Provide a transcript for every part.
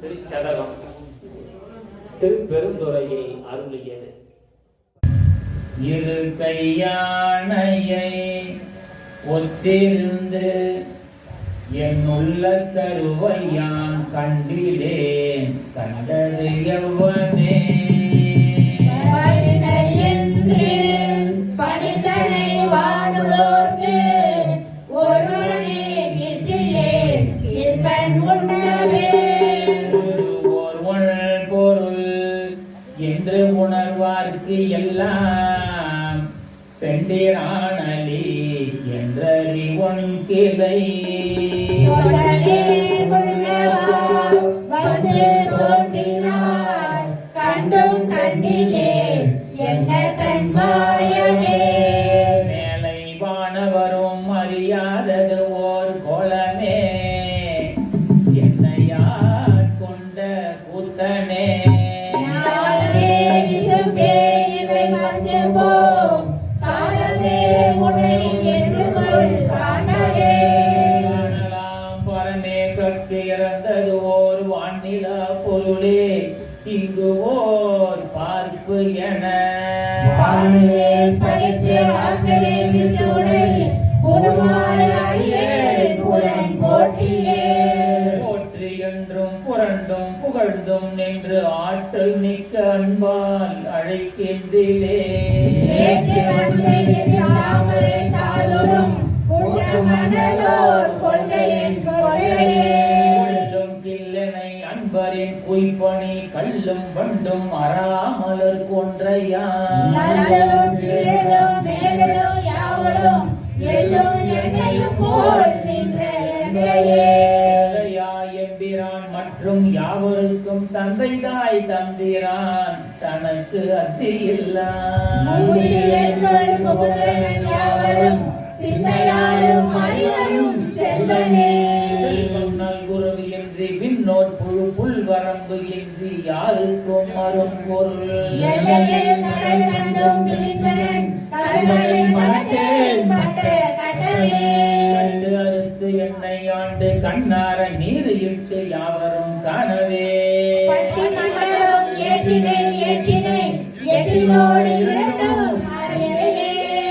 திருச்சதகம் திருப்பெருந்துறையை அருளியது இரு கையானையை ஒத்திருந்து என் உள்ள கண்டிலேன் கண்டது எவ்வனே. என்று வாடுவோர் உணர்வார்க்கு எல்லாம் பெண்டிரானலி என்றறி ஒன் கிளை கண்டும் கண்டிலேன் என்ன கண்மாயனே. மேலை வானவரும் அறியாதது ஓர் கோலமே. பொருளே இங்கு ஓர் பார்ப்பு என. படித்து ஆக்கலே விட்டு உனை குடுமான அடியேன் புலன் போற்றியே. போற்றி என்றும் புரண்டும் புகழ்ந்தும் நின்று ஆற்றல் மிக்க அன்பால் அழைக்கின்றிலே. அன்பரின் குய்பணி கல்லும் வண்டும் அறாமலர் எம்பிரான் மற்றும் யாவருக்கும் தந்தை தாய் தம்பிரான் தனக்கு அத்தி முந்தியன்கள் எல்லையில் கடல் கண்டும் பிரிந்தனன் கடவுளின் மனத்தில் பட்ட கட்டமே கண்டு அறுத்து என்னை ஆண்டு கண்ணார நீர் இட்டு யாவரும் காணவே. பட்டி மண்டபம் ஏற்றினை ஏற்றினை எட்டினோடு இரண்டும் அறையிலே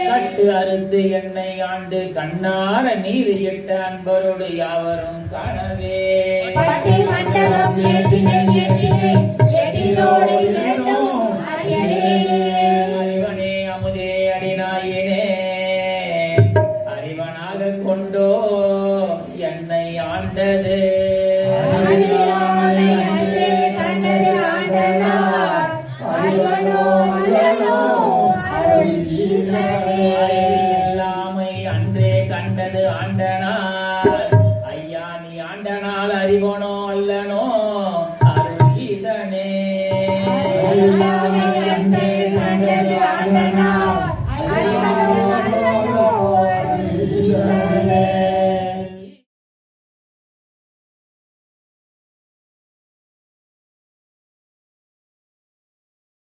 கட்டு அறுத்து என்னை ஆண்டு கண்ணார நீர் இட்ட அன்பரோடு யாவரும் காணவே. பட்டி மண்டபம் ஏற்றினை ஏற்றினை ஆண்டதே இல்லாமை அன்றே கண்டது ஆண்டனார். ஐயா நீ ஆண்டனால் அறிவனோ அல்லனோ அருள் ஈசனே இல்லாமை அன்றே கண்டது ஆண்டனா